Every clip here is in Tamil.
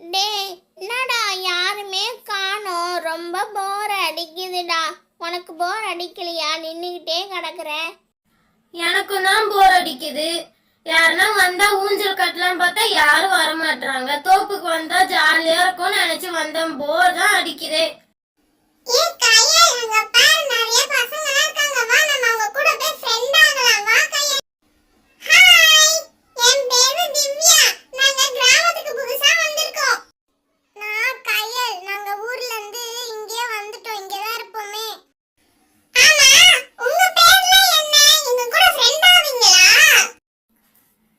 டே என்னடா யாருமே காணோம். ரொம்ப போர் அடிக்குதுடா. உனக்கு போர் அடிக்கலையா? நின்றுக்கிட்டே கிடக்குற. எனக்கும் தான் போர் அடிக்குது. யாருன்னா வந்தா ஊஞ்சல் கட்டலாம் பார்த்தா யாரும் வர மாட்டாங்க தோப்புக்கு வந்தா ஜாலியா இருக்கும்னு நினைச்சு வந்தேன். போர் தான் அடிக்குது. நிறைய பசங்க இருக்காங்க. வா நம்ம அவங்க கூட போய் ஃப்ரெண்ட் ஆகலாம். வா கையல் ஹாய் என் பேரு திவ்யா நாங்க கிராமத்துக்கு புதுசா வந்திருக்கோம் நான் கையல் நாங்க ஊர்ல இருந்து இங்கே வந்துட்டோம் இங்க தான் இருப்போமே ஆமா உங்க பேர்ல என்ன எங்க கூட ஃப்ரெண்ட் ஆவீங்களா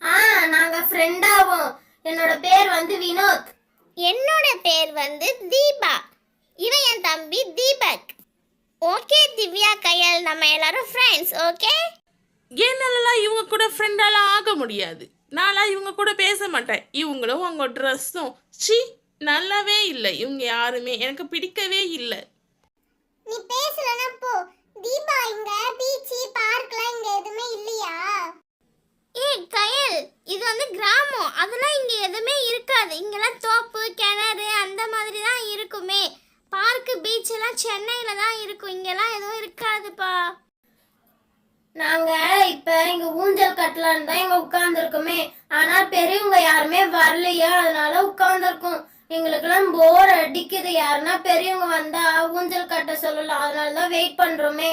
ஆ நாங்க ஃப்ரெண்ட் ஆவோம் என்னோட பேர் வந்து வினோத் என்னோட பேர் வந்து தீபா இவன் என் தம்பி தீபக் ஓகே திவ்யா கையல் நம்ம எல்லாரும் ஃப்ரெண்ட்ஸ் ஓகே என்னாலலாம் இவங்க கூட ஃப்ரெண்டாலாம் ஆக முடியாது? நான்லாம் இவங்க கூட பேச மாட்டேன். இவங்களும் அவங்க ட்ரெஸ்ஸும் சி நல்லாவே இல்லை. இவங்க யாருமே எனக்கு பிடிக்கவே இல்லை நீ பேசலனா போ தீபா இங்க பீச் பார்க்லாம் இங்க எதுவுமே இல்லையா ஏய் கயல் இது வந்து கிராமம் அதெல்லாம் இங்க எதுவுமே இருக்காது இங்கெல்லாம் தோப்பு கிணறு அந்த மாதிரி தான் இருக்குமே பார்க்கு பீச் எல்லாம் சென்னையில தான் இருக்கும். இங்கெல்லாம் எதுவும் இருக்காதுப்பா. நாங்க இப்ப இங்க ஊஞ்சல் கட்டலான்னு தான் இங்க உட்கார்ந்துருக்கோமே. ஆனா பெரியவங்க யாருமே வரலையா. அதனால உட்கார்ந்துருக்கோம். எங்களுக்கெல்லாம் போர் அடிக்குது. யாருன்னா பெரியவங்க வந்தா ஊஞ்சல் கட்ட சொல்லலாம் அதனால தான் வெயிட் பண்றோமே.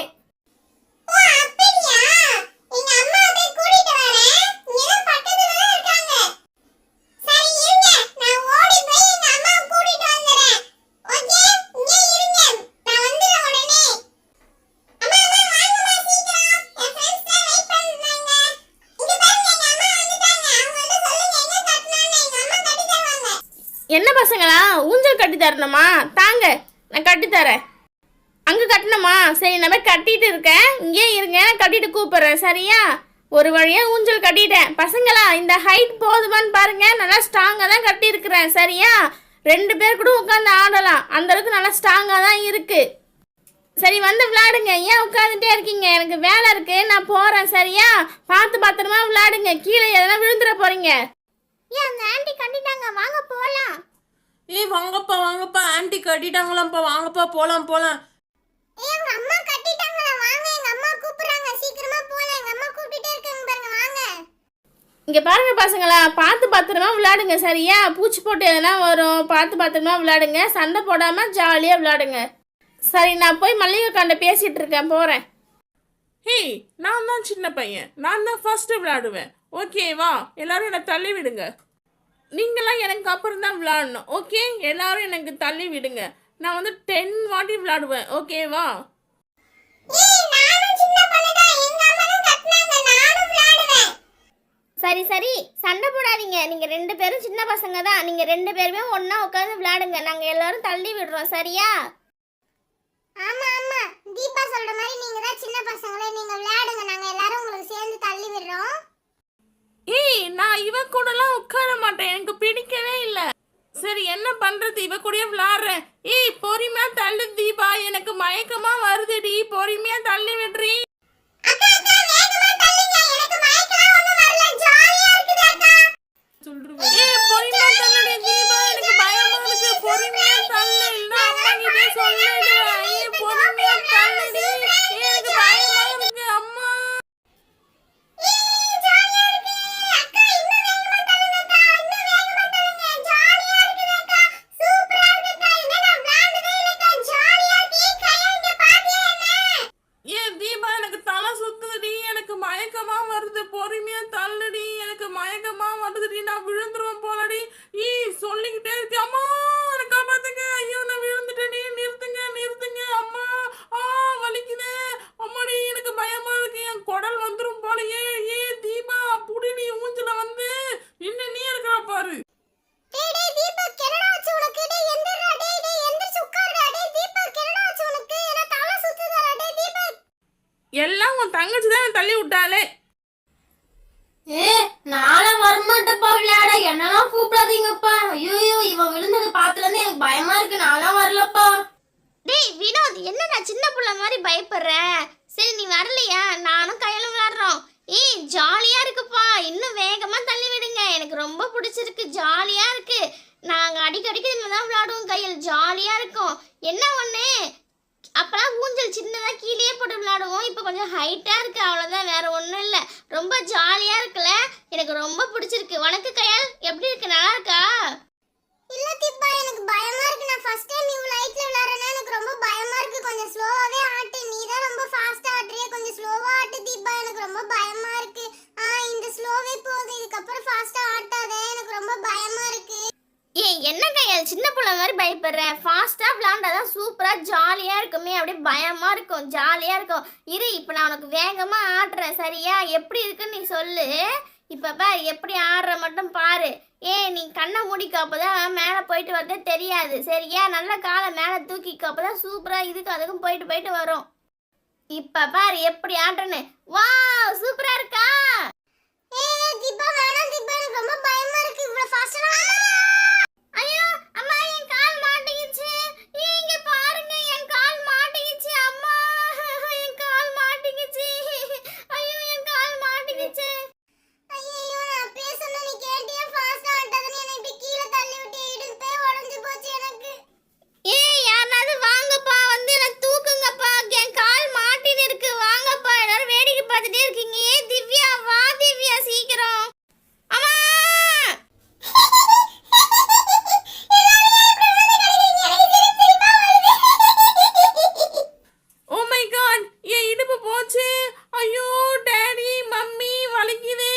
என்ன பசங்களா? ஊஞ்சல் கட்டி தரணுமா? தாங்க நான் கட்டி தரேன். அங்கே கட்டணுமா? சரி நான் போய் கட்டிட்டு இருக்கேன். இங்கே இருங்க நான் கட்டிட்டு கூப்பிடுறேன் சரியா? ஒரு வழியாக ஊஞ்சல் கட்டிட்டேன். பசங்களா இந்த ஹைட் போதுமான்னு பாருங்க. நல்லா ஸ்ட்ராங்காக தான் கட்டியிருக்கிறேன் சரியா? ரெண்டு பேர் கூட உட்காந்து ஆடலாம். அந்த அளவுக்கு நல்லா ஸ்ட்ராங்காக தான் இருக்கு. சரி வந்து விளையாடுங்க. ஏன் உட்காந்துட்டே இருக்கீங்க? எனக்கு வேலை இருக்கு. நான் போகிறேன் சரியா? பார்த்து பத்திரமா விளையாடுங்க. கீழே எதனா விழுந்துட போறீங்க. ஏன் அந்த ஆண்டி கட்டிட்டாங்க வாங்க போலாம். ஏய் வாங்கப்பா வாங்கப்பா. ஆன்ட்டி கட்டிட்டாங்களாம்ப்பா. வாங்கப்பா போலாம் போலாம். ஏய் உங்க அம்மா கட்டிட்டாங்களா? வாங்க எங்க அம்மா கூப்பிடுறாங்க. சீக்கிரமா போலாம். எங்க அம்மா கூப்பிட்டுட்டே இருக்காங்க பாருங்க வாங்க. இங்க பாருங்க பசங்களா பார்த்து பத்திரமா விளையாடுங்க சரியா? பூச்சி போட்டு எதனா வரும் பார்த்து பத்திரமா விளையாடுங்க. சண்டை போடாம ஜாலியா விளையாடுங்க. சரி நான் போய் மல்லிகை காண்ட பேசிட்டு இருக்கேன் போறேன். ஹேய் நான் தான் சின்ன பையன். நான் தான் ஃபர்ஸ்ட் விளையாடுவேன். ஓகேவா எல்லாரும் என்னை தள்ளி விடுங்க. நீங்களாம் எனக்கு அப்புறம் தான் விளையாடணும் ஓகே எல்லாரும் எனக்கு தள்ளி விடுங்க. நான் வந்து டென் வாட்டி விளையாடுவேன் ஓகேவா ஏய் நானும் சின்ன பொண்ணு தான். எங்க அம்மா தான் கட்டினாங்க நானும் விளையாடுவேன் சரி சரி. சண்டை போடாதீங்க. நீங்க ரெண்டு பேரும் சின்ன பசங்க தான். நீங்க ரெண்டு பேருமே ஒண்ணா உட்கார்ந்து விளையாடுங்க நாங்க எல்லாரும் தள்ளி விடுறோம். சரியா? ஆமா ஆமா. தீபா சொல்ற மாதிரி நீங்க தான் சின்ன பசங்களே. நீங்க விளையாடுங்க நாங்க எல்லாரும் உங்களுக்கு சேர்ந்து தள்ளி விடுறோம். ஏய் நான் இவ கூடலாம் உட்கார மாட்டேன். எனக்கு பிடிக்கவே இல்லை. சரி என்ன பண்றது? இவ கூடயே விளாடுறேன். ஏய் பொறுமையா தள்ளு தீபா. எனக்கு மயக்கமா வருதுடி. பொறுமையா தள்ளி விடுறீ. எல்லாம் உன் தங்கச்சி தான் தள்ளி விட்டாலே? ஏ நானும் வரமாட்டேப்பா விளையாட. என்னெல்லாம் கூப்பிடாதீங்கப்பா. ஐயோ இவன் விழுந்தது பார்த்துல இருந்து எனக்கு பயமா இருக்கு. நான்லாம் வரலப்பா. டேய் வினோத் என்னடா சின்ன புள்ள மாதிரி பயப்படுற? சரி நீ வரலையா? நானும் கையில விளையாடுறோம். ஏய் ஜாலியா இருக்குப்பா. இன்னும் வேகமா தள்ளி விடுங்க. எனக்கு ரொம்ப பிடிச்சிருக்கு. ஜாலியா இருக்கு. நாங்க அடிக்க அடிக்க அடிக்க இதில் தான் விளையாடுவோம் கையில். ஜாலியாக இருக்கும். என்ன ஒன்று அப்போலாம் ஊஞ்சல் சின்னதாக கீழே போட்டு விளையாடுவோம். இப்போ கொஞ்சம் ஹைட்டாக இருக்குது அவ்வளோதான் வேறு ஒன்றும் இல்லை. ரொம்ப ஜாலியாக இருக்குல்ல எனக்கு ரொம்ப பிடிச்சிருக்கு. உனக்கு கையால். எப்படி இருக்கு? நல்லா இருக்கா? இல்ல தீபா எனக்கு பயமா இருக்கு. நான் ஃபர்ஸ்ட் டைம் இவ்வளவு லைட்டில் விளையாடுறேன்னா எனக்கு ரொம்ப பயமா இருக்கு. கொஞ்சம் ஸ்லோவாவே ஆட்டு. நீ தான் ரொம்ப ஃபாஸ்டா ஆட்டுறியே. கொஞ்சம் ஸ்லோவா ஆட்டு தீபா. எனக்கு ரொம்ப பயமா இருக்கு ஆ இந்த ஸ்லோவே போதும் இதுக்கப்புறம் ஃபாஸ்டா ஆட்டாத எனக்கு ரொம்ப பயமா இருக்கு ஏய் என்ன கையால் சின்ன பிள்ளை மாதிரி பயப்படுறேன் ஃபாஸ்ட்டாக விளாண்டாதான் சூப்பராக ஜாலியாக இருக்குமே. அப்படியே பயமாக இருக்கும். ஜாலியாக இருக்கும். இரு இப்போ நான் உனக்கு வேகமாக ஆடுறேன் சரியா? எப்படி இருக்குன்னு நீ சொல்லு. இப்போ பார் எப்படி ஆடுற மட்டும் பாரு. ஏய் நீ கண்ணை மூடிக்க அப்பதான் மேலே போயிட்டு வரதே தெரியாது. சரியா? நல்ல காலை மேலே தூக்கிக்க அப்பதான் சூப்பராக இதுக்கு அதுக்கும் போயிட்டு போயிட்டு வரும். இப்போ பாரு எப்படி ஆடுறேன்னு வா சூப்பராக இருக்கா? ஏய் தீபா வேணாம் தீபா எனக்கு ரொம்ப பயமா இருக்கு. இவ்வளவு ஃபாஸ்டா ஐயோ அம்மா என் கால் மாட்டிக்கிச்சு ஏய், இங்க பாருங்க என் கால் மாட்டிக்கிச்சு அம்மா என் கால் மாட்டிக்கிச்சு ஐயோ என் கால் மாட்டிக்கிச்சு ஐயோ நான் அப்பயே சொன்ன நீ கேட்டியா ஃபாஸ்டா ஆட்டாதன்னு என்னை இப்படி கீழே தள்ளி விட்டு இடுப்பே உடைஞ்சு போச்சு எனக்கு ஏய் யாராவது வாங்கப்பா வந்து என்ன தூக்குங்கப்பா என் கால் மாட்டின்னு இருக்கு வாங்கப்பா எல்லாரும் வேடிக்கை பார்த்துட்டே இருக்கீங்க ஏய் திவ்யா வா திவ்யா சீக்கிரம் அம்மா ஓ மை காட் என் இடுப்பு போச்சு ஐயோ டேடி மம்மி வலிக்குது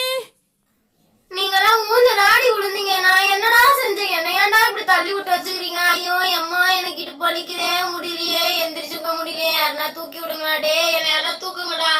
நீங்களாம் ஊஞ்சல் ஆடி விழுந்தீங்க நான் என்னடா செஞ்சேன் என்ன ஏன்டா இப்படி தள்ளி விட்டு வச்சுக்கிறீங்க. ஐயோ அம்மா எனக்கு இட்டு வலிக்குதே. முடியலையே. எந்திரிச்சுக்க முடியலையே. யாருன்னா தூக்கி விடுங்களா? டே என்ன யாரா தூக்குங்களா